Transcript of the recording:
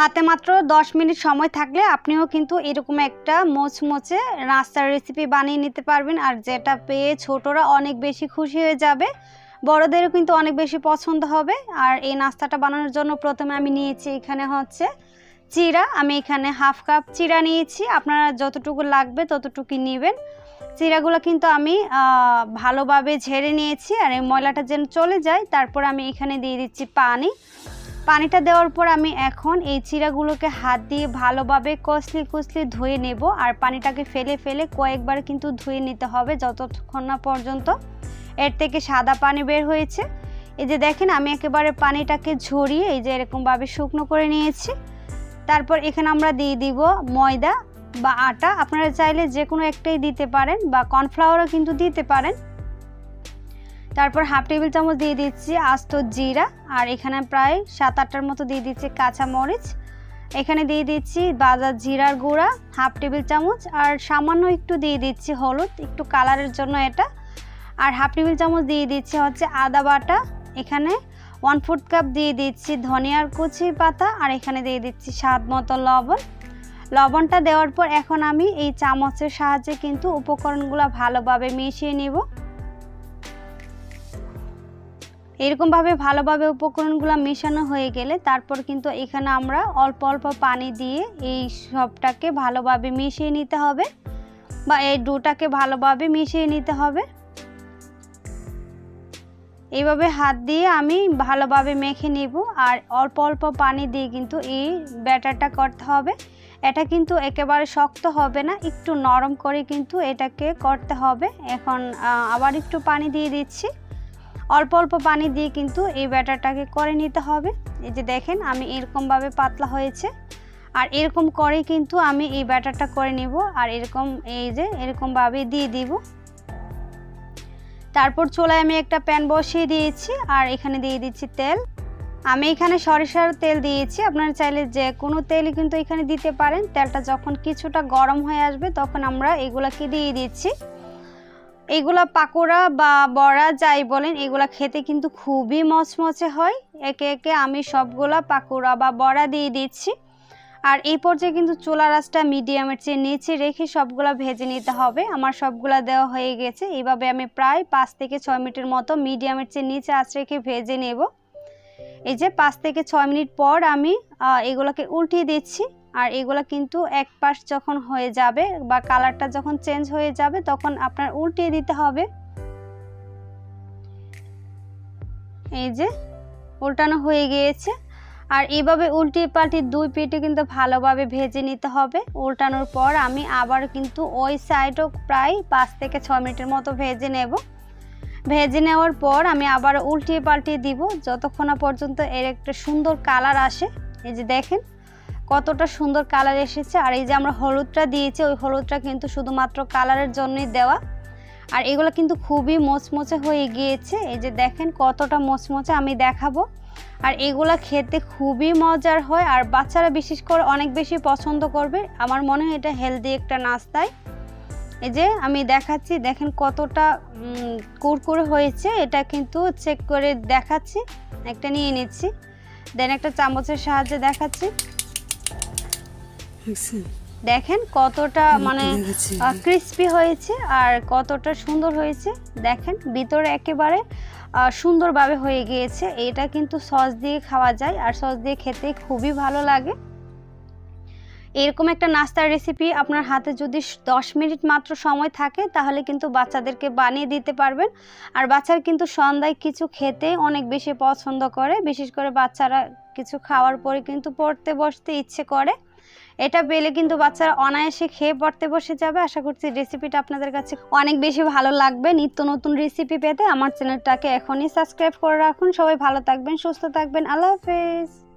হাতে মাত্র 10 মিনিট সময় থাকলে আপনিও কিন্তু এরকম একটা মোচমোচে নাস্তার রেসিপি বানিয়ে নিতে পারবেন। আর যেটা পেয়ে ছোটরা অনেক বেশি খুশি হয়ে যাবে, বড়দেরও কিন্তু অনেক বেশি পছন্দ হবে। আর এই নাস্তাটা বানানোর জন্য প্রথমে আমি নিয়েছি এখানে হচ্ছে চিরা। আমি এখানে হাফ কাপ চিরা নিয়েছি। আপনারা যতটুকু লাগবে ততটুকু নেবেন। চিরাগুলো কিন্তু আমি ভালোভাবে ঝেড়ে নিয়েছি। আর এই ময়লাটা যেন চলে যায়, তারপর আমি এখানে দিয়ে দিচ্ছি পানি। পানিটা দেওয়ার পর আমি এখন এই চিরাগুলোকে হাত দিয়ে ভালোভাবে কষলি কষলি ধুয়ে নেব আর পানিটাকে ফেলে ফেলে কয়েকবার কিন্তু ধুয়ে নিতে হবে যতক্ষণ না পর্যন্ত। এর থেকে সাদা পানি বের হয়েছে। এই যে দেখেন, আমি একেবারে পানিটাকে ঝরিয়ে এই যে এরকমভাবে শুকনো করে নিয়েছি। তারপর এখানে আমরা দিয়ে দিব ময়দা বা আটা। আপনারা চাইলে যে কোনো একটাই দিতে পারেন বা কর্নফ্লাওয়ারও কিন্তু দিতে পারেন। তারপর হাফ টেবিল চামচ দিয়ে দিচ্ছি আস্ত জিরা, আর এখানে প্রায় সাত আটটার মতো দিয়ে দিচ্ছি কাঁচা মরিচ। এখানে দিয়ে দিচ্ছি বাজার জিরার গুঁড়া, হাফ টেবিল চামচ, আর সামান্য একটু দিয়ে দিচ্ছি হলুদ, একটু কালারের জন্য এটা। আর হাফ টেবিল চামচ দিয়ে দিচ্ছি হচ্ছে আদা বাটা। এখানে ওয়ান ফোর্থ কাপ দিয়ে দিচ্ছি ধনিয়ার কুচি পাতা, আর এখানে দিয়ে দিচ্ছি স্বাদ মতো লবণ। লবণটা দেওয়ার পর এখন আমি এই চামচের সাহায্যে কিন্তু উপকরণগুলো ভালোভাবে মিশিয়ে নিব। এরকমভাবে ভালোভাবে উপকরণগুলো মেশানো হয়ে গেলে তারপর কিন্তু এখানে আমরা অল্প অল্প পানি দিয়ে এই সবটাকে ভালোভাবে মিশিয়ে নিতে হবে বা এই ডোটাকে ভালোভাবে মিশিয়ে নিতে হবে। এইভাবে হাত দিয়ে আমি ভালোভাবে মেখে নেব আর অল্প অল্প পানি দিয়ে কিন্তু এই ব্যাটারটা করতে হবে। এটা কিন্তু একেবারে শক্ত হবে না, একটু নরম করে কিন্তু এটাকে করতে হবে। এখন আবার একটু পানি দিয়ে দিচ্ছি। অল্প অল্প পানি দিয়ে কিন্তু এই ব্যাটারটাকে করে নিতে হবে। এই যে দেখেন, আমি এরকমভাবে পাতলা হয়েছে। আর এরকম করে কিন্তু আমি এই ব্যাটারটা করে নিব। আর এরকম, এই যে এরকমভাবে দিয়ে দিব। তারপর চুলায় আমি একটা প্যান বসিয়ে দিয়েছি। আর এখানে দিয়ে দিচ্ছি তেল। আমি এখানে সরিষার তেল দিয়েছি। আপনারা চাইলে যে কোনো তেলই কিন্তু এখানে দিতে পারেন। তেলটা যখন কিছুটা গরম হয়ে আসবে, তখন আমরা এগুলাকে দিয়ে দিচ্ছি। এগুলা পাকোড়া বা বড়া যাই বলেন, এগুলা খেতে কিন্তু খুবই মচমচে হয়। একে একে আমি সবগুলা পাকোড়া বা বড়া দিয়ে দিচ্ছি। আর এই পর্যায়ে কিন্তু চুলা রাসটা মিডিয়ামের চেয়ে নিচে রেখে সবগুলা ভেজে নিতে হবে। আমার সবগুলা দেওয়া হয়ে গেছে। এইভাবে আমি প্রায় পাঁচ থেকে ছয় মিনিটের মতো মিডিয়ামের চেয়ে নিচে আঁচ রেখে ভেজে নেব। এই যে পাঁচ থেকে ছয় মিনিট পর আমি এগুলোকে উল্টিয়ে দিচ্ছি। আর এগুলো কিন্তু এক পাশ যখন হয়ে যাবে বা কালারটা যখন চেঞ্জ হয়ে যাবে, তখন আপনার উল্টিয়ে দিতে হবে। এই যে, উল্টানো হয়ে গিয়েছে। আর এভাবে উল্টিয়ে পাল্টি দুই পিঠে কিন্তু ভালোভাবে ভেজে নিতে হবে। উল্টানোর পর আমি আবার কিন্তু ওই সাইডও প্রায় পাঁচ থেকে ছ মিনিটের মতো ভেজে নেব। ভেজে নেওয়ার পর আমি আবার উল্টিয়ে পাল্টিয়ে দিব, যতক্ষণ পর্যন্ত এর একটা সুন্দর কালার আসে। এই যে দেখেন কতটা সুন্দর কালার এসেছে। আর এই যে আমরা হলুদটা দিয়েছি, ওই হলুদটা কিন্তু শুধুমাত্র কালারের জন্যই দেওয়া। আর এগুলো কিন্তু খুবই মোচমোচে হয়ে গিয়েছে। এই যে দেখেন কতটা মোচমোচে আমি দেখাবো। আর এগুলা খেতে খুবই মজার হয়। আর বাচ্চারা বিশেষ করে অনেক বেশি পছন্দ করবে। আমার মনে হয় এটা হেলদি একটা নাস্তায়। এই যে আমি দেখাচ্ছি, দেখেন কতটা কুরকুরে হয়েছে। এটা কিন্তু চেক করে দেখাচ্ছি। একটা নিয়ে নিচ্ছি। দেন একটা চামচের সাহায্যে দেখাচ্ছি? দেখেন কতটা মানে ক্রিস্পি হয়েছে আর কতটা সুন্দর হয়েছে। দেখেন ভিতরে একেবারে সুন্দরভাবে হয়ে গিয়েছে। এটা কিন্তু সস দিয়ে খাওয়া যায় আর সস দিয়ে খেতে খুবই ভালো লাগে। এরকম একটা নাস্তার রেসিপি আপনার হাতে যদি দশ মিনিট মাত্র সময় থাকে তাহলে কিন্তু বাচ্চাদেরকে বানিয়ে দিতে পারবেন। আর বাচ্চারা কিন্তু সন্ধ্যায় কিছু খেতে অনেক বেশি পছন্দ করে। বিশেষ করে বাচ্চারা কিছু খাওয়ার পরে কিন্তু পড়তে বসতে ইচ্ছে করে। এটা পেলে কিন্তু বাচ্চারা অনায়াসে খেয়ে পড়তে বসে যাবে। আশা করছি রেসিপিটা আপনাদের কাছে অনেক বেশি ভালো লাগবে। নিত্য নতুন রেসিপি পেতে আমার চ্যানেলটাকে এখনই সাবস্ক্রাইব করে রাখুন। সবাই ভালো থাকবেন, সুস্থ থাকবেন। আল্লাহ হাফেজ।